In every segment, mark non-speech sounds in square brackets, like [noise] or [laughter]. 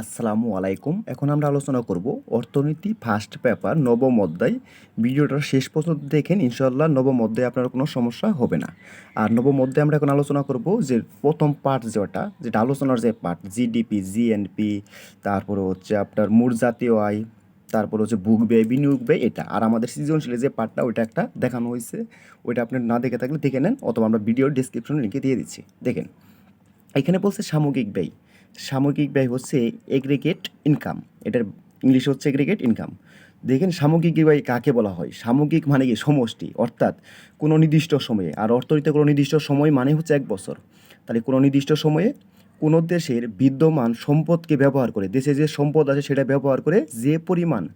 আসসালামু আলাইকুম। এখন আমরা আলোচনা করব অর্থনীতি ফার্স্ট পেপার, নবম অধ্যায়। ভিডিওটার শেষ পর্যন্ত দেখেন ইনশাল্লাহ নবম অধ্যায়ে আপনার কোনো সমস্যা হবে না। আর নবম অধ্যায়ে আমরা এখন আলোচনা করব যে প্রথম পার্ট যেটা যেটা আলোচনার যে পার্ট জিডিপি জিএনপি তারপরে হচ্ছে আপনার মূল জাতীয় আয়, তারপর হচ্ছে বুক ব্যয়, বিনিয়োগ ব্যয়, এটা। আর আমাদের সৃজনশীলের যে পার্টটা ওইটা একটা দেখানো হয়েছে। ওইটা আপনি না দেখে থাকলে দেখে নেন, অথবা আমরা ভিডিওর ডিসক্রিপশন লিঙ্কে দিয়ে দিচ্ছি। দেখেন, এখানে বলছে সামগ্রিক ব্যয়। সামগ্রিক ব্যয় হচ্ছে এগ্রিগেট ইনকাম এটার ইংলিশ হচ্ছে এগ্রিগেট ইনকাম দেখেন সামগ্রিক ব্যয় কাকে বলা হয়? সামগ্রিক মানে কি? সমষ্টি। অর্থাৎ কোনো নির্দিষ্ট সময়ে। আর অর্থনীতিতে কোনো নির্দিষ্ট সময় মানে হচ্ছে এক বছর। তাহলে কোনো নির্দিষ্ট সময়ে কোনো দেশের বিদ্যমান সম্পদকে ব্যবহার করে, দেশে যে সম্পদ আছে সেটা ব্যবহার করে যে পরিমাণ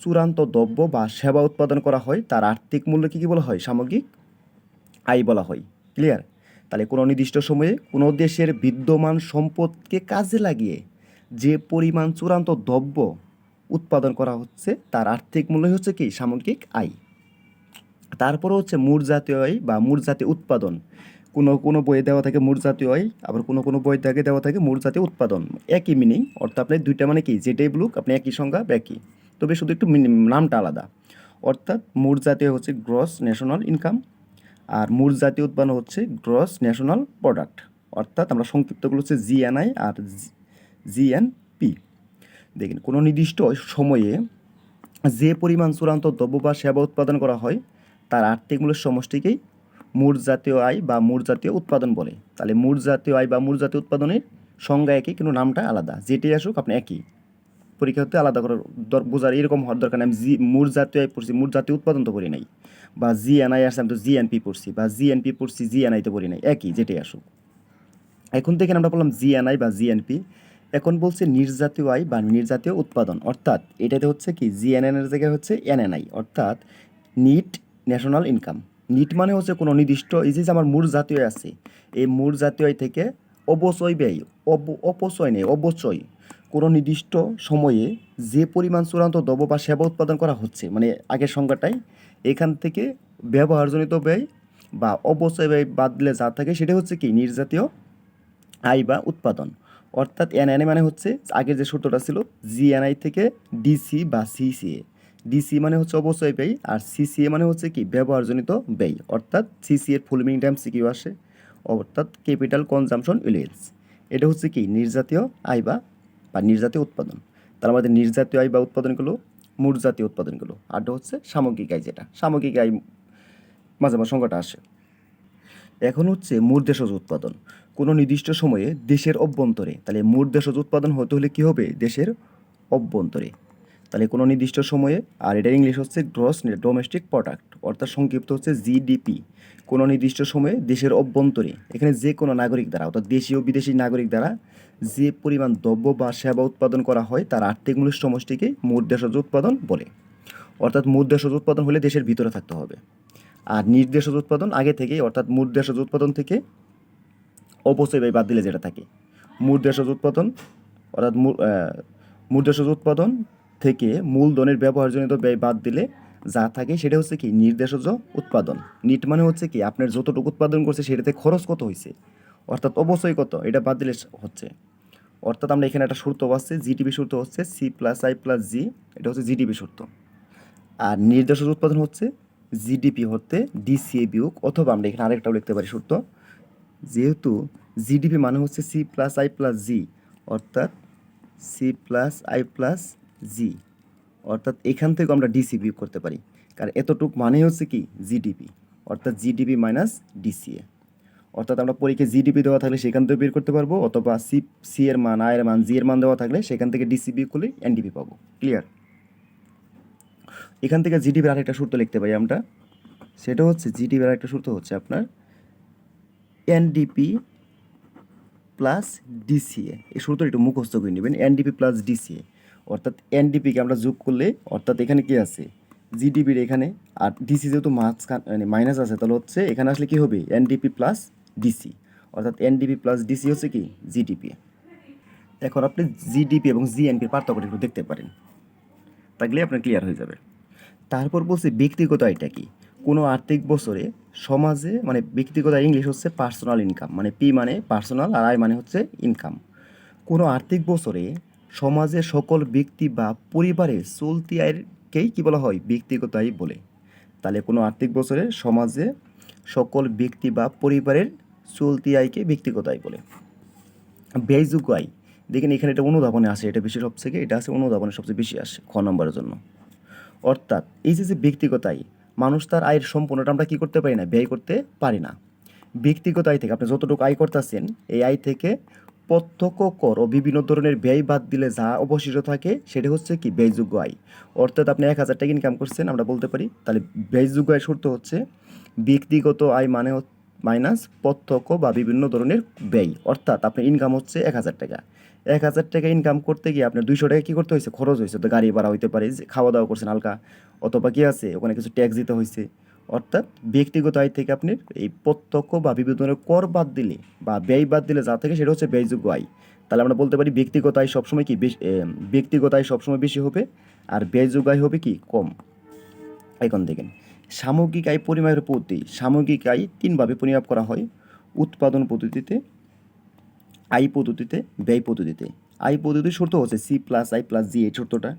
চূড়ান্ত দ্রব্য বা সেবা উৎপাদন করা হয়, তার আর্থিক মূল্য কী কী বলা হয়? সামগ্রিক আয় বলা হয়। ক্লিয়ার তাহলে কোনো নির্দিষ্ট সময়ে কোনো দেশের বিদ্যমান সম্পদকে কাজে লাগিয়ে যে পরিমাণ চূড়ান্ত দ্রব্য উৎপাদন করা হচ্ছে, তার আর্থিক মূল্য হচ্ছে কি? সামগ্রিক আয়। তারপরে হচ্ছে মূল জাতীয় আয় বা মূল জাতীয় উৎপাদন। কোনো কোনো বইয়ে দেওয়া থাকে মূল জাতীয় আয়, আবার কোনো কোনো বই থেকে দেওয়া থাকে মূল জাতীয় উৎপাদন। একই মিনিং অর্থাৎ আপনি দুইটা মানে কি? যেটাই বলুক, আপনি একই সংজ্ঞা একই। তবে শুধু একটু নামটা আলাদা। অর্থাৎ মূল জাতীয় হচ্ছে গ্রস ন্যাশনাল ইনকাম আর মূল জাতীয় উৎপাদন হচ্ছে গ্রস ন্যাশনাল প্রোডাক্ট, অর্থাৎ আমরা সংক্ষিপ্তগুলো হচ্ছে জিএনআই আর জিএনপি দেখেন, কোনো নির্দিষ্ট সময়ে যে পরিমাণ চূড়ান্ত দ্রব্য বা সেবা উৎপাদন করা হয়, তার আর্থিক মূল্যের সমষ্টিকেই মূল জাতীয় আয় বা মূল জাতীয় উৎপাদন বলে। তাহলে মূল জাতীয় আয় বা মূল জাতীয় উৎপাদনের সংজ্ঞা একই কিন্তু নামটা আলাদা। যেটাই আসুক, আপনি একই। পরীক্ষা হতে আলাদা করার বোঝার এরকম হওয়ার দরকার আমি জি মূল জাতীয় আয় পড়ছি, মূল জাতীয় উৎপাদন তো পড়ি নাই। বা জি এনআই আসছে, আমি তো জি এনপি পড়ছি, বা জি এনপি পড়ছি জি এনআই তো পড়ি নাই, একই, যেটাই আসুক। এখন থেকে আমরা বললাম জি এন আই বা জিএনপি এখন বলছে নির্জাতীয় আয় বা নির্জাতীয় উৎপাদন, অর্থাৎ এটাতে হচ্ছে কি জিএনএন এর জায়গায় হচ্ছে এনএনআই অর্থাৎ নিট ন্যাশনাল ইনকাম নিট মানে হচ্ছে কোনো নির্দিষ্ট, এই যে আমার মূল জাতীয় আছে, এই মূল জাতীয় আয় থেকে অবচয় ব্যয় অপচয় নেই অবচয় কোনো নির্দিষ্ট সময়ে যে পরিমাণ চূড়ান্ত দ্রব্য বা সেবা উৎপাদন করা হচ্ছে মানে আগের সংখ্যাটাই এখান থেকে ব্যবহারজনিত ব্যয় বা অবচয় ব্যয় বাদ দিলে যা থাকে সেটা হচ্ছে কি? নির্জাতীয় আয় বা উৎপাদন। অর্থাৎ এনএনএ মানে হচ্ছে আগের যে সূত্রটা ছিল, জিএনআই থেকে ডিসি বা সিসিএ। ডিসি মানে হচ্ছে অবচয় ব্যয় আর সিসিএ মানে হচ্ছে কি? ব্যবহারজনিত ব্যয়। অর্থাৎ সিসিএর ফুল মিনিং টাইম সিকিউ আসে। অর্থাৎ ক্যাপিটাল কনজামশন ইউলিয়েন্স এটা হচ্ছে কি? নির্জাতীয় আয় বা নির্জাতীয় উৎপাদন। তার মধ্যে নির্জাতীয় আয় বা উৎপাদনগুলো মূল জাতীয় উৎপাদনগুলো। আরটা হচ্ছে সামগ্রিক আয় যেটা। সামগ্রিক আয় মাঝে মাঝে সংখ্যাটা আসে। এখন হচ্ছে মূর দেশজ উৎপাদন। কোনো নির্দিষ্ট সময়ে দেশের অভ্যন্তরে, তাহলে মূর দেশজ উৎপাদন হতে হলে কী হবে? দেশের অভ্যন্তরে। তাহলে কোনো নির্দিষ্ট সময়ে, আর এটা ইংলিশ হচ্ছে গ্রস ডোমেস্টিক প্রোডাক্ট অর্থাৎ সংক্ষিপ্ত হচ্ছে জিডিপি কোনো নির্দিষ্ট সময়ে দেশের অভ্যন্তরে, এখানে যে কোনো নাগরিক দ্বারা, অর্থাৎ দেশীয় বিদেশি নাগরিক দ্বারা যে পরিমাণ দ্রব্য বা সেবা উৎপাদন করা হয়, তার আর্থিক মূল্য সমষ্টিকে মোট দেশজ উৎপাদন বলে। অর্থাৎ মূল দেশজ উৎপাদন হলে দেশের ভিতরে থাকতে হবে। আর নির্দেশজ উৎপাদন আগে থেকেই, অর্থাৎ মোট দেশজ উৎপাদন থেকে অপচয় ব্যয় বাদ দিলে যেটা থাকে মূল দেশজ উৎপাদন, অর্থাৎ মূল দেশজ উৎপাদন থেকে মূলধনের ব্যবহারজনিত ব্যয় বাদ দিলে যা থাকে সেটা হচ্ছে কি নির্দেশজ উৎপাদন। নিট মানে হচ্ছে কি আপনার যতটুকু উৎপাদন করছে সেটাতে খরচ কত হয়েছে অর্থাৎ অবশ্যই কত? এটা বাদ দিলে হচ্ছে। অর্থাৎ আমরা এখানে একটা শর্ত পাচ্ছি জিটিপি শর্ত হচ্ছে C plus I plus G এটা হচ্ছে জিডিপি শর্ত আর নির্দেশজ উৎপাদন হচ্ছে জিডিপি হতে ডিসিএ বিয়োগ, অথবা আমরা এখানে আরেকটাও লিখতে পারি সূত্র। যেহেতু জিডিপি মানে হচ্ছে C plus I plus G অর্থাৎ C plus I plus G অর্থাৎ এখান থেকে আমরা ডিসি বিয়োগ করতে পারি। কারণ এতটুক মানে হচ্ছে কি? জিডিপি অর্থাৎ জিডিপি মাইনাস ডিসিএ অর্থাৎ আমরা পরীক্ষায় জিডিপি দেওয়া থাকলে সেখান থেকে বের করতে পারব, অথবা সি সি এর মান আয়ের মান জি এর মান দেওয়া থাকলে সেখান থেকে ডিসি বিয়োগ করলে এনডিপি পাবো। ক্লিয়ার এখান থেকে জিডিপির আরেকটা সূত্র লিখতে পারি আমরা। সেটা হচ্ছে জিডিপির আরেকটা সূত্র হচ্ছে আপনার এনডিপি প্লাস ডিসিএ এই সূত্রটা একটু মুখস্থ করে নেবেন। এনডিপি প্লাস ডিসিএ অর্থাৎ এনডিপিকে আমরা যোগ করলে, অর্থাৎ এখানে কি আছে? জিডিপির এখানে, আর ডিসি যেহেতু মাঝখান মানে মাইনাস আছে, তাহলে হচ্ছে এখানে আসলে কি হবে? এনডিপি প্লাস ডিসি অর্থাৎ এনডিপি প্লাস ডিসি হচ্ছে কি? জিডিপি এখন আপনি জিডিপি এবং জিএনপির পার্থক্যটা একটু দেখতে পারেন। থাকলে আপনার ক্লিয়ার হয়ে যাবে। তারপর বলছে ব্যক্তিগত আয়টা কি? কোনো আর্থিক বছরে সমাজে মানে ব্যক্তিগত ইংলিশ হচ্ছে পার্সোনাল ইনকাম মানে পি মানে পার্সোনাল আর আয় মানে হচ্ছে ইনকাম কোনো আর্থিক বছরে সমাজের সকল ব্যক্তি বা পরিবারে চলতি আয়কেই কী বলা হয়? ব্যক্তিগত আয় বলে। তাহলে কোনো আর্থিক বছরে সমাজে সকল ব্যক্তি বা পরিবারের চলতি আয়কে ব্যক্তিগত আয় বলে। ব্যয়যোগ্য আয় দেখেন এখানে এটা অনুধাবনে আসে, এটা বেশি সবথেকে এটা আছে অনুধাবনে সবচেয়ে বেশি আসে, খ নম্বরের জন্য। অর্থাৎ এই যে যে ব্যক্তিগত আয় মানুষ তার আয়ের সম্পূর্ণটা আমরা কী করতে পারি না? ব্যয় করতে পারি না। ব্যক্তিগত আয় থেকে, আপনি যতটুকু আয় করতেছেন, এই আয় থেকে প্রত্যক্ষ কর ও বিভিন্ন ধরনের ব্যয় বাদ দিলে যা অবশিষ্ট থাকে সেটা হচ্ছে কি ব্যয়যোগ্য আয়। অর্থাৎ আপনি এক হাজার টাকা ইনকাম করছেন, আমরা বলতে পারি, তাহলে ব্যয়যোগ্য আয় শর্ত হচ্ছে ব্যক্তিগত আয় মানে মাইনাস প্রত্যক্ষ বা বিভিন্ন ধরনের ব্যয়। অর্থাৎ আপনার ইনকাম হচ্ছে এক হাজার টাকা। এক হাজার টাকা ইনকাম করতে গিয়ে আপনার দুইশো টাকা কী করতে হয়েছে? খরচ হয়েছে। তো গাড়ি ভাড়া হইতে পারে খাওয়া দাওয়া করছেন হালকা, অথবা কী আছে? ওখানে কিছু ট্যাক্স দিতে হয়েছে। অর্থাৎ ব্যক্তিগত আয় থেকে আপনি এই প্রত্যক্ষ বা বিভিন্ন কর বাদ দিলে বা ব্যয় বাদ দিলে যা থাকে সেটা হচ্ছে ব্যয়যোগ্য আয়। তাহলে আমরা বলতে পারি ব্যক্তিগত আয় সবসময় কি বেশি ব্যক্তিগত আয় সবসময় বেশি হবে আর ব্যয়যোগ্য আয় হবে কি কম। এখন দেখেন, সামগ্রিক আয় পরিমাপের পদ্ধতি সামগ্রিক আয় তিনভাবে পরিমাপ করা হয়। উৎপাদন পদ্ধতিতে, আয় পদ্ধতিতে, ব্যয় পদ্ধতিতে। আয় পদ্ধতির শর্ত হচ্ছে C plus I plus G এই শর্তটা।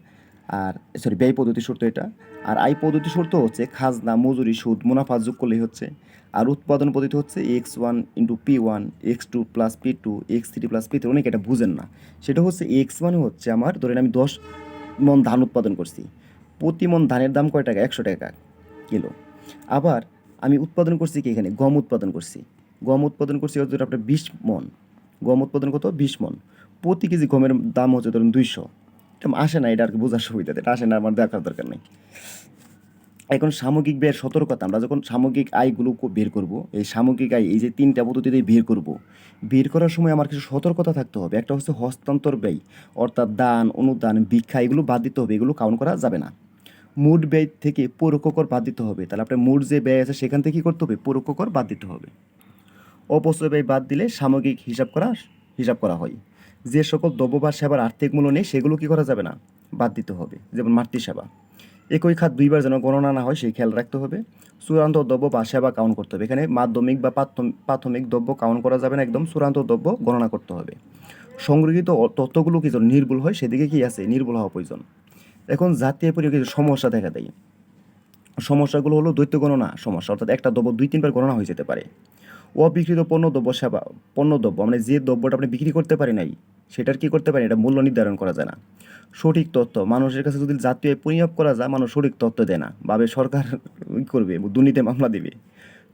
আর সরি ব্যয় পদ্ধতি শর্ত এটা। আর আয় পদ্ধতি শর্ত হচ্ছে খাজনা, মজুরি, সুদ, মুনাফা যোগ করলেই হচ্ছে। আর উৎপাদন পদ্ধতি হচ্ছে X one into P one, X two plus P two, X three plus P three, অনেকে এটা বুঝেন না। সেটা হচ্ছে এক্স মানে হচ্ছে আমার, ধরেন আমি দশ মন ধান উৎপাদন করছি। প্রতি মন ধানের দাম কয় টাকা? একশো টাকা কিলো। আবার আমি উৎপাদন করছি কি এখানে? গম উৎপাদন করছি। গম উৎপাদন করছি হচ্ছে আপনার বিশ মন। গম উৎপাদন কত? বিশ মন। প্রতি কেজি গমের দাম হচ্ছে ধরুন দুইশো। আসে না, এটা আর কি বোঝার সুবিধা এটা আসে না, আমার দেখার দরকার নেই। এখন সামগ্রিক ব্যয়ের সতর্কতা, আমরা যখন সামগ্রিক আয়গুলো বের করব, এই সামগ্রিক আয়, এই যে তিনটা পদ্ধতিতে বের করব, বের করার সময় আমার কিছু সতর্কতা থাকতে হবে। একটা হচ্ছে হস্তান্তর ব্যয়, অর্থাৎ দান, অনুদান, ভিক্ষা, এগুলো বাদ দিতে হবে, এগুলো কাউন্ট করা যাবে না। মোট ব্যয় থেকে পরোক্ষ কর বাদ দিতে হবে। তাহলে আপনার মোট যে ব্যয় আছে, সেখান থেকে কী করতে হবে? পরোক্ষ কর বাদ দিতে হবে। অপচয় ব্যয় বাদ দিলে সামগ্রিক হিসাব করা হিসাব করা হয়। যে সকল দ্রব্য বা সেবার আর্থিক মূল্য নেই, সেগুলো কি করা যাবে না? বাদ দিতে হবে। যেমন মাতৃসেবা একই খাত দুইবার যেন গণনা না হয়, সেই খেয়াল রাখতে হবে। চূড়ান্ত দ্রব্য বা সেবা কাউন্ট করতে হবে। এখানে মাধ্যমিক বা প্রাথমিক দ্রব্য কাউন্ট করা যাবে না একদম, চূড়ান্ত দ্রব্য গণনা করতে হবে। সংগৃহীত তথ্যগুলো কি যেন নির্ভুল হয়, সেদিকে কি আছে? নির্ভুল হওয়া প্রয়োজন। এখন জাতীয় পরিবার কিছু সমস্যা দেখা দেয়, সমস্যাগুলো হলো দ্বৈত গণনা সমস্যা। অর্থাৎ একটা দ্রব্য দুই তিনবার গণনা হয়ে যেতে পারে। অবিকৃত পণ্য দ্রব্য সেবা, পণ্য দ্রব্য মানে যে দ্রব্যটা আপনি বিক্রি করতে পারি নাই, সেটার কি করতে পারি এটা মূল্য নির্ধারণ করা যায় না। সঠিক তথ্য, মানুষের কাছে যদি জাতীয় পরিমাপ করা যায়, মানুষ সঠিক তথ্য দেয় না। ভাবে সরকার [laughs] করবে, দুর্নীতি মামলা দিবে।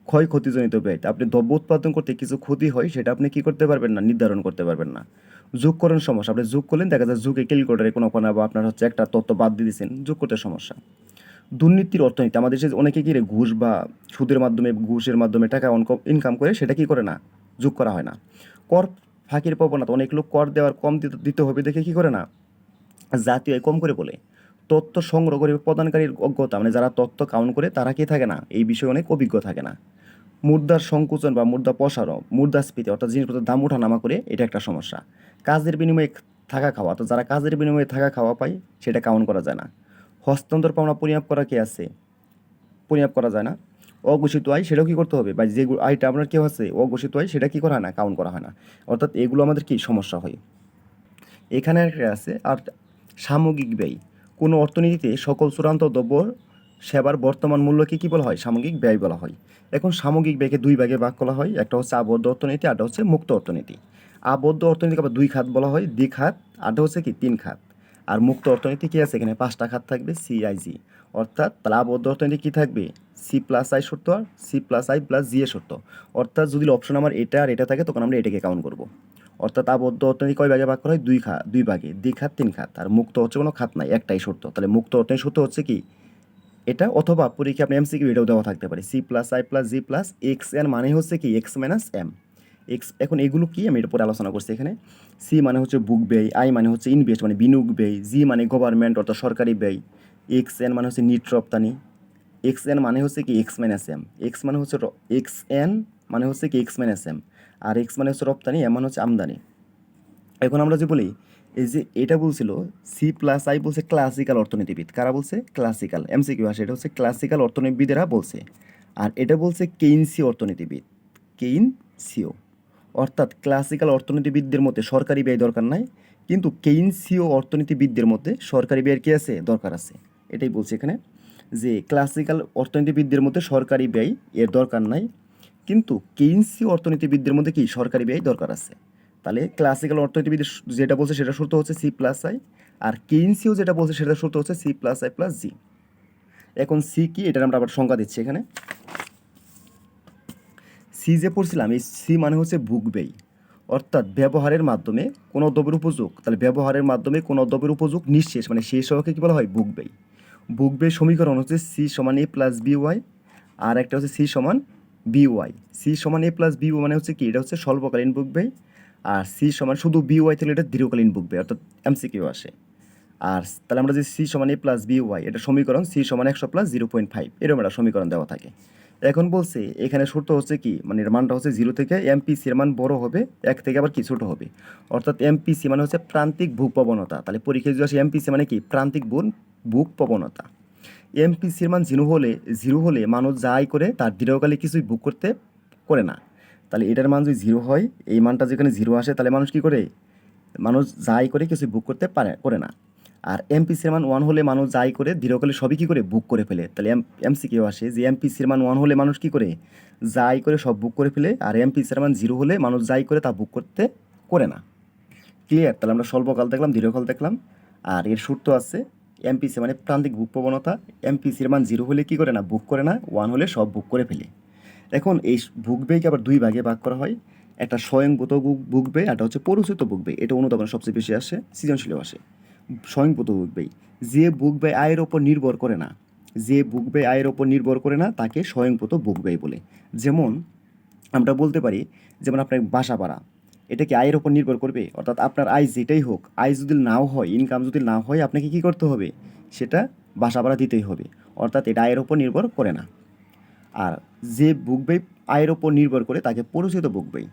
ক্ষয়ক্ষতিজনিত ব্যয়, আপনি দ্রব্য উৎপাদন করতে কিছু ক্ষতি হয়, সেটা আপনি কি করতে পারবেন না? নির্ধারণ করতে পারবেন না। যোগকরণ সমস্যা, আপনি যোগ করলেন, দেখা যায় যুগে ক্যালকুলেটারে কোনো কোনো বা আপনার হচ্ছে একটা তথ্য বাদ দিয়ে দিয়েছেন, যোগ করতে সমস্যা। দুর্নীতির অর্থনীতি। আমাদের দেশে অনেকে কি ঘুষ বা সুদের মাধ্যমে, ঘুষের মাধ্যমে টাকা ইনকাম করে, সেটা কি করে না? যোগ করা হয় না। কর ফাঁকির প্রবণতা, অনেক লোক কর দেওয়ার কম দিতে- হবে দেখে কি করে না? জাতীয় কম করে বলে। তথ্য সংগ্রহ করে প্রদানকারীর অজ্ঞতা মানে যারা তথ্য কাউন্ট করে, তারা কি থাকে না? এই বিষয়ে অনেক অভিজ্ঞ থাকে না। মুদ্রার সংকোচন বা মুদ্রা প্রসারণ মুদ্রাস্ফীতি অর্থাৎ জিনিসপত্রের দাম ওঠানামা করে, এটা একটা সমস্যা। কাজের বিনিময়ে থাকা খাওয়া তো যারা কাজের বিনিময়ে থাকা খাওয়া পায়, সেটা কাউন্ট করা যায় না। হস্তান্তর পাওনা পরিমাপ করা কি আছে? পরিমাপ করা যায় না। অঘোষিত আয়, সেটাও কী করতে হবে? বা যে আয়টা আপনার কেউ আছে, অঘোষিত আয়, সেটা কী করা হয় না? কাউন্ট করা হয় না। অর্থাৎ এগুলো আমাদের কি সমস্যা হয়? এখানে আছে, আর সামগ্রিক ব্যয়। কোনো অর্থনীতিতে সকল চূড়ান্ত দ্রব্য সেবার বর্তমান মূল্যকে কী বলা হয়? সামগ্রিক ব্যয় বলা হয়। এখন সামগ্রিক ব্যয়কে দুই ভাগে ভাগ করা হয়, একটা হচ্ছে আবদ্ধ অর্থনীতি আরটা হচ্ছে মুক্ত অর্থনীতি। আবদ্ধ অর্থনীতিকে আবার দুই খাত বলা হয়, দ্বি খাত আরটা হচ্ছে কি? তিন খাত। আর মুক্ত অর্থনীতি কী আছে? এখানে পাঁচটা খাত থাকবে সিআইজি অর্থাৎ তাহলে আবদ্ধ অর্থনীতি কী থাকবে? সি প্লাস আই শর্ত আর C plus I plus G এ শর্ত অর্থাৎ যদি অপশন আমার এটা আর এটা থাকে, তখন আমরা এটাকে কাউন্ট করব। অর্থাৎ আবদ্ধ অর্থনীতি কয় ভাগে ভাগ করা হয়? দুই খা, দুই ভাগে। দুই খাত, তিন খাত। আর মুক্ত হচ্ছে কোনো খাত নাই, একটাই শর্ত তাহলে মুক্ত অর্থনীতি সূত্র হচ্ছে কি? এটা অথবা পরীক্ষা আপনি এমসিকিউ এটাও দেওয়া থাকতে পারে। C plus I plus G plus এক্সের মানে হচ্ছে কি? এক্স মাইনাস এম এক্স এখন এগুলো কি আমি এর পরে আলোচনা করছি এখানে? সি মানে হচ্ছে বুক ব্যয় আই মানে হচ্ছে ইনভেস্ট মানে বিনিয়োগ ব্যয় জি মানে গভর্নমেন্ট অর্থাৎ সরকারি ব্যয় এক্স এন মানে হচ্ছে নিট রপ্তানি এক্স এন মানে হচ্ছে কি এক্স মাইনাস এম এক্স মানে হচ্ছে এক্স এন মানে হচ্ছে কি এক্স মাইনাস এম আর এক্স মানে হচ্ছে রপ্তানি এম মানে হচ্ছে আমদানি। এখন আমরা যে বলি, এই যে এটা বলছিল সি প্লাস আই বলছে ক্লাসিক্যাল অর্থনীতিবিদ। কারা বলছে? ক্লাসিক্যাল এমসিকিউ আসে এটা হচ্ছে ক্লাসিক্যাল অর্থনীতিবিদেরা বলছে। আর এটা বলছে কেইনসি অর্থনীতিবিদ কেইনসিও অর্থাৎ ক্লাসিক্যাল অর্থনীতিবিদদের মধ্যে সরকারি ব্যয় দরকার নাই, কিন্তু কেইনসীয় অর্থনীতিবিদদের মধ্যে সরকারি ব্যয়ের কী আছে? দরকার আছে। এটাই বলছি এখানে যে ক্লাসিক্যাল অর্থনীতিবিদদের মধ্যে সরকারি ব্যয় এর দরকার নাই, কিন্তু কেইনসীয় অর্থনীতিবিদদের মধ্যে কি সরকারি ব্যয় দরকার আছে? তাহলে ক্লাসিক্যাল অর্থনীতিবিদ যেটা বলছে সেটা সূত্র হচ্ছে সি প্লাস আই আর কেইনসীয় যেটা বলছে সেটা সূত্র হচ্ছে C plus I plus G এখন সি কি? এটার আমরা আবার সংজ্ঞা দিচ্ছি এখানে। সি যে পড়ছিলাম, এই সি মানে হচ্ছে ব্যয় অর্থাৎ ব্যবহারের মাধ্যমে কোনো দ্রব্যের উপযোগ, তাহলে ব্যবহারের মাধ্যমে কোনো দ্রব্যের উপযোগ নিঃশেষ মানে সেই হওয়াকে কী বলা হয়? বুক ব্যয় সমীকরণ হচ্ছে সি সমান এ প্লাস বি ওয়াই, আর একটা হচ্ছে সি সমান বি ওয়াই। সি সমান এ প্লাস বি মানে হচ্ছে কি? এটা হচ্ছে স্বল্পকালীন ব্যয় আর সি সমান শুধু বি ওয়াই থাকলে এটা দীর্ঘকালীন ব্যয় অর্থাৎ এমসিকিউ আসে। আর তাহলে আমরা যে সি সমান এ প্লাস বি ওয়াই, এটা সমীকরণ সি সমান একশো প্লাস জিরো পয়েন্ট ফাইভ, এরকম একটা সমীকরণ দেওয়া থাকে। এখন বলছে, এখানে শর্ত হচ্ছে কি মানে মানটা হচ্ছে জিরো থেকে এমপিসি এর মান বড় হবে, এক থেকে আবার কি ছোট হবে। অর্থাৎ এমপিসি মানে হচ্ছে প্রান্তিক ভূ প্রবণতা। তাহলে পরীক্ষায় যদি আসে এমপিসি মানে কি? প্রান্তিক বুন বুক প্রবণতা। এমপিসির মান জিরো হলে জিরো হলে মানুষ যাই করে, তার দীর্ঘকালে কিছুই বুক করতে করে না। তাহলে এটার মান যদি জিরো হয়, এই মানটা যেখানে জিরো আসে, তাহলে মানুষ কি করে? মানুষ যাই করে কিছু বুক করতে পারে, করে না। আর এমপিসির মান ওয়ান হলে মানুষ যাই করে, দীর্ঘকালে সবই কী করে? বুক করে ফেলে। তাহলে এম এমসি কেউ আসে। যে এমপিসির মান ওয়ান হলে মানুষ কী করে? যাই করে সব বুক করে ফেলে। আর এমপিসির মান জিরো হলে মানুষ যাই করে তা বুক করতে করে না। ক্লিয়ার তাহলে আমরা স্বল্পকাল দেখলাম, দীর্ঘকাল দেখলাম। আর এর সূত্র আছে এমপিসি মানে প্রান্তিক বুক প্রবণতা। এমপিসির মান জিরো হলে কী করে না? বুক করে না। ওয়ান হলে সব বুক করে ফেলে। এখন এই বুক বেকে আবার দুই ভাগে ভাগ করা হয়। একটা স্বয়ংভূত বুক বুকবে একটা হচ্ছে পরিচিত বুক বে এটা অনুদানের সবচেয়ে বেশি আসে, সৃজনশীলও আসে। বুক ব্যয়। যে ব্যয় আয়ের ওপর নির্ভর করে না, যে ব্যয় আয়ের ওপর নির্ভর করে না, তাকে বুক ব্যয় বলে। যেমন আমরা বলতে পারি, যেমন আপনার বাসা ভাড়া, এটা কি আয়ের ওপর নির্ভর করবে? অর্থাৎ আপনার আয় যেটাই হোক, আয় যদি নাও হয় ইনকাম যদি না হয়, আপনাকে কি করতে হবে? সেটা বাসা ভাড়া দিতেই হবে। অর্থাৎ এটা আয়ের ওপর নির্ভর করে না। আর যে ব্যয় আয়ের ওপর নির্ভর করে, তাকে পরিচিত ব্যয়।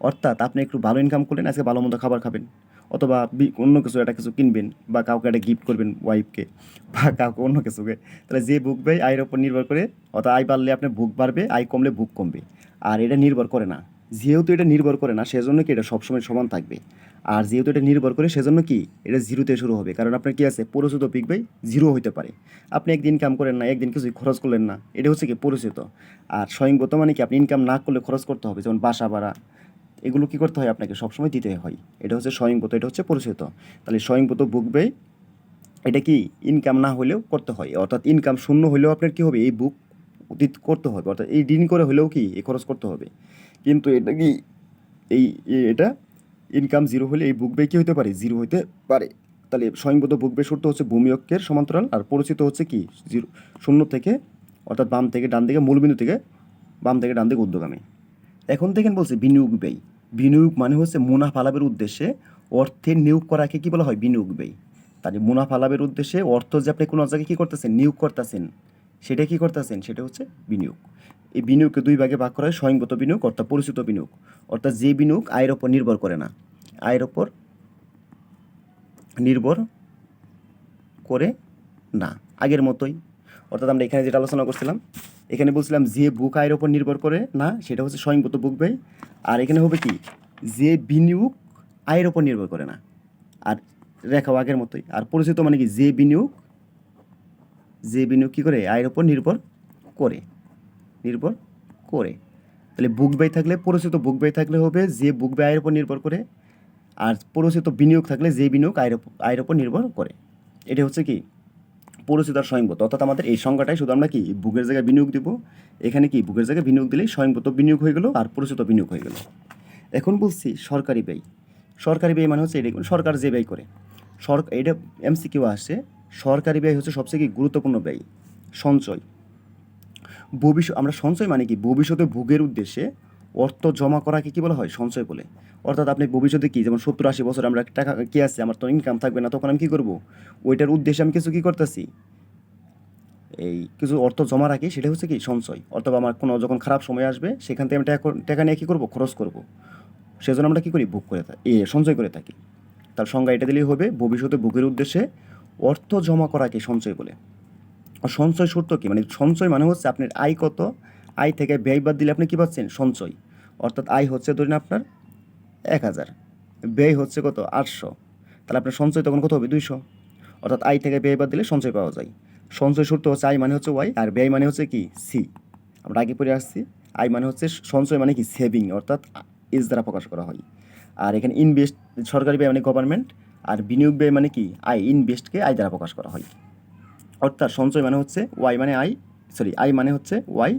অর্থাৎ আপনি একটু ভালো ইনকাম করলেন, আজকে ভালো মন্দ খাবার খাবেন। অথবা অন্য কিছু, একটা কিছু কিনবেন বা কাউকে একটা গিফট করবেন ওয়াইফকে বা কাউকে অন্য কিছুকে, তাহলে যে ব্যয় আয়ের ওপর নির্ভর করে অর্থাৎ আয় বাড়লে আপনার বুক বাড়বে, আয় কমলে বুক কমবে। আর এটা নির্ভর করে না। যেহেতু এটা নির্ভর করে না, সেজন্য কি এটা সবসময় সমান থাকবে। আর যেহেতু এটা নির্ভর করে, সেজন্য কি এটা জিরোতে শুরু হবে। কারণ আপনার কি আছে? পরিচিত পিক ব্যয় জিরো হইতে পারে। আপনি একদিন ইনকাম করেন না, একদিন কিছু খরচ করলেন না। এটা হচ্ছে কি পরিচিত। আর স্বয়ংগত মানে কি আপনি ইনকাম না করলে খরচ করতে হবে? যেমন বাসা ভাড়া এগুলো কি করতে হয়? আপনাকে সবসময় দিতে হয়। এটা হচ্ছে স্বয়ংভূত এটা হচ্ছে পরিচিত তাহলে স্বয়ংভূত বুক ব্যয় এটা কি ইনকাম না হলেও করতে হয়। অর্থাৎ ইনকাম শূন্য হলেও আপনার কি হবে? এই বুক করতে হবে। অর্থাৎ এই ঋণ করে হলেও কি? এই খরচ করতে হবে। কিন্তু এটা কি এই এটা ইনকাম জিরো হলে এই বুক ব্যয় কি হতে পারে? জিরো হতে পারে। তাহলে স্বয়ংভূত বুক ব্যয় হচ্ছে ভূমি অক্ষের সমান্তরাল আর পরিচিত হচ্ছে কি? জিরো শূন্য থেকে, অর্থাৎ বাম থেকে ডান দিকে, মূলবিন্দু থেকে বাম থেকে ডান দিকে উদ্যোগামী এখন দেখেন বলছে, বিনিয়োগ ব্যয়। বিনিয়োগ মানে হচ্ছে মুনাফা লাভের উদ্দেশ্যে অর্থের নিয়োগ করাকে কি বলা হয়? বিনিয়োগ ব্যয়। তাহলে মুনাফা লাভের উদ্দেশ্যে অর্থ যে আপনি কোনো জায়গায় কী করতেছেন, নিয়োগ করতেছেন, সেটা কি করতেছেন? সেটা হচ্ছে বিনিয়োগ। এই বিনিয়োগকে দুই ভাগে ভাগ করা হয় স্বয়ংগত বিনিয়োগ, অর্থাৎ পরিচিত বিনিয়োগ। অর্থাৎ যে বিনিয়োগ আয়ের ওপর নির্ভর করে না, আয়ের ওপর নির্ভর করে না, আগের মতোই। অর্থাৎ আমরা এখানে যেটা আলোচনা করছিলাম এখানে বলছিলাম যে বুক আয়ের ওপর নির্ভর করে, না? সেটা হচ্ছে স্বয়ংগত বুক ব্যয়। আর এখানে হবে কি? যে বিনিয়োগ আয়ের ওপর নির্ভর করে না। আর রেখাও আগের মতোই। আর পরিচিত মানে কি? যে বিনিয়োগ যে বিনিয়োগ কী করে? আয়ের ওপর নির্ভর করে। নির্ভর করে। তাহলে বুক ব্যয় থাকলে পরিচিত বুক ব্যয় থাকলে হবে যে বুক ব্যয় আয়ের ওপর নির্ভর করে, আর পরিচিত বিনিয়োগ থাকলে যে বিনিয়োগ আয়ের আয়ের ওপর নির্ভর করে। এটা হচ্ছে কি? পরিচিত আর স্বয়ংভূত অর্থাৎ আমাদের এই সংখ্যাটাই শুধু আমরা কি বুকের জায়গায় বিনিয়োগ দিব? এখানে কি বুকের জায়গায় বিনিয়োগ দিলেই স্বয়ংভূত বিনিয়োগ হয়ে গেল আর পরিচিত বিনিয়োগ হয়ে গেল। এখন বলছি সরকারি ব্যয়। সরকারি ব্যয় মানে হচ্ছে এটা সরকার যে ব্যয় করে। সরকার এটা এমসি কেউ আসে। সরকারি ব্যয় হচ্ছে সবচেয়ে গুরুত্বপূর্ণ ব্যয়? সঞ্চয়। ভবিষ্যৎ আমরা সঞ্চয় মানে কি? ভবিষ্যতে ভোগের উদ্দেশ্যে অর্থ জমা করাকে কি বলা হয়? সঞ্চয় বলে। অর্থাৎ আপনি ভবিষ্যতে কি, যেমন সত্তর আশি বছর আমরা টাকা কি আছে, আমার তো ইনকাম থাকবে না, তখন আমি কী করব? ওইটার উদ্দেশ্যে আমি কিছু কী করতেছি? এই কিছু অর্থ জমা রাখি, সেটা হচ্ছে কি, সঞ্চয়। অর্থাৎ আমার কোনো যখন খারাপ সময় আসবে, সেখান থেকে আমি টাকা টাকা নিয়ে কী করব? খরচ করব। সেজন্য আমরা কী করি? বুক করে থাকি এ, সঞ্চয় করে থাকি। তার সংজ্ঞা এটা দিলেই হবে, ভবিষ্যতে বুকের উদ্দেশ্যে অর্থ জমা করাকে সঞ্চয় বলে। আর সঞ্চয় সূত্র কি? মানে সঞ্চয় মানে হচ্ছে আপনার আয় কত আয় থেকে ব্যয় বাদ দিলে আপনি কী পাচ্ছেন সঞ্চয়। অর্থাৎ আয় হচ্ছে ধরুন আপনার এক হাজার। ব্যয় হচ্ছে কত? আটশো। তাহলে আপনার সঞ্চয় তখন কত হবে? দুইশো। অর্থাৎ আই থেকে ব্যয় বাদ দিলে সঞ্চয় পাওয়া যায়। সঞ্চয় সূত্র হচ্ছে আই মানে হচ্ছে ওয়াই, আর ব্যয় মানে হচ্ছে কি? সি। আমরা আগে পড়ে আসছি। আই মানে হচ্ছে সঞ্চয় মানে কি? সেভিং, অর্থাৎ ইজ দ্বারা প্রকাশ করা হয়। আর এখানে ইনভেস্ট, সরকারি ব্যয় মানে গভর্নমেন্ট, আর বিনিয়োগ ব্যয় মানে কি? আই ইনভেস্টকে আই দ্বারা প্রকাশ করা হয়। অর্থাৎ সঞ্চয় মানে হচ্ছে ওয়াই মানে আই সরি আই মানে হচ্ছে ওয়াই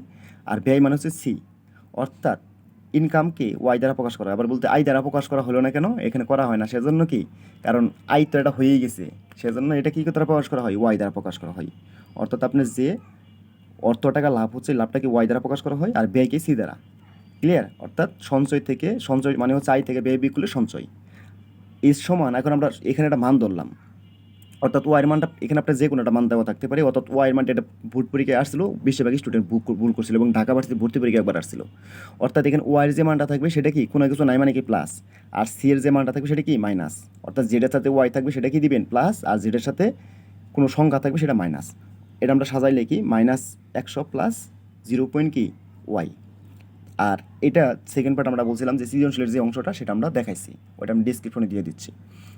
আর ব্যয় মানে হচ্ছে সি অর্থাৎ ইনকামকে ওয়াই দ্বারা প্রকাশ করা হয়। আবার বলতে আই দ্বারা প্রকাশ করা হলো না কেন? এখানে করা হয় না। সেজন্য কি? কারণ আই তো এটা হয়েই গেছে। সেজন্য এটা কী দ্বারা প্রকাশ করা হয়? ওয়াই দ্বারা প্রকাশ করা হয়। অর্থাৎ আপনার যে অর্থ টাকা লাভ হচ্ছে, লাভটাকে ওয়াই দ্বারা প্রকাশ করা হয় আর ব্যয়কে সি দ্বারা। ক্লিয়ার অর্থাৎ সঞ্চয় থেকে সঞ্চয় মানে হচ্ছে আই থেকে ব্যয় বিকুলে সঞ্চয়। এই সমান, এখন আমরা এখানে একটা মান ধরলাম। অর্থাৎ ওয়াইয়ের মানটা এখানে আপনার যে কোনো একটা মান দেওয়া থাকতে পারে। অর্থাৎ ওয়াইয়ের মানটা এটা ভোট পরীক্ষায় আসছিল, বেশিরভাগই স্টুডেন্ট ভুল করছিল এবং ঢাকা ভার্সিটি ভর্তি পরীক্ষা একবার আসছিল। অর্থাৎ এখানে ওয়াইয়ের যে মানটা থাকবে সেটা কি? কোনো কিছু নাই মানে কি প্লাস আর সি এর যে মানটা থাকবে সেটা কি? মাইনাস অর্থাৎ জেডের সাথে ওয়াই থাকবে সেটা কি দিবেন? প্লাস আর জেডের সাথে কোনো সংখ্যা থাকবে সেটা মাইনাস এটা আমরা সাজাইলে কি? মাইনাস একশো প্লাস জিরো পয়েন্ট কি? ওয়াই আর এটা সেকেন্ড পার্ট আমরা বলছিলাম যে সৃজনশীলের যে অংশটা সেটা আমরা দেখাইছি ওটা আমি ডিসক্রিপশনে দিয়ে দিচ্ছি।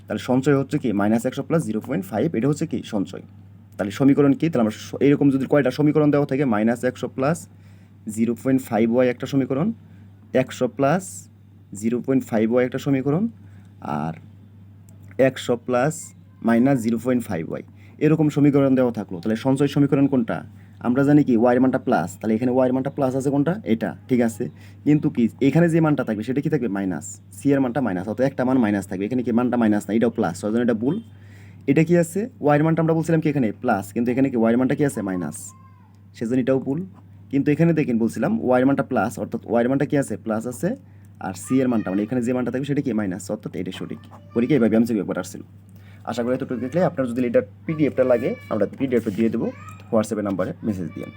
তাহলে সঞ্চয় হচ্ছে কি? মাইনাস একশো প্লাস জিরো পয়েন্ট ফাইভ এটা হচ্ছে কি? সঞ্চয়। তাহলে সমীকরণ কি? তাহলে আমরা এরকম যদি কয়টা সমীকরণ দেওয়া থাকে? মাইনাস একশো plus zero point five Y একটা সমীকরণ, একশো plus zero point five Y একটা সমীকরণ, আর একশো plus minus zero point five Y এরকম সমীকরণ দেওয়া থাকল। তাহলে সঞ্চয় সমীকরণ কোনটা? আমরা জানি কি ওয়াইয়ের মানটা প্লাস তাহলে এখানে ওয়াইয়ের মানটা প্লাস আছে কোনটা? এটা, ঠিক আছে? কিন্তু কি, এখানে যে মানটা থাকবে, সেটা কি থাকবে? মাইনাস সি এর মানটা মাইনাস অর্থাৎ একটা মান মাইনাস থাকবে। এখানে কি মানটা মাইনাস না, এটাও প্লাস সজন এটা ভুল। এটা কি আছে? ওয়াইয়ের মানটা আমরা বলছিলাম কি এখানে? প্লাস কিন্তু এখানে কি ওয়াইয়ের মানটা কি আছে? মাইনাস সেজন্য এটাও ভুল। কিন্তু এখানে দেখেন, বলছিলাম ওয়াইয়ের মানটা প্লাস অর্থাৎ ওয়াইয়ের মানটা কি আছে? প্লাস আছে, আর সি এর মানটা মানে এখানে যে মানটা থাকবে, সেটা কি? মাইনাস অর্থাৎ এটা সঠিক। পরীক্ষা এইভাবে আমি একবার আসছিল। আশা করি এতটুকু দেখলে, আপনার যদি এটার পিডিএফটা লাগে, আমরা পিডিএফটা দিয়ে দেবো। হোয়াটসঅ্যাপের নাম্বারে মেসেজ দিন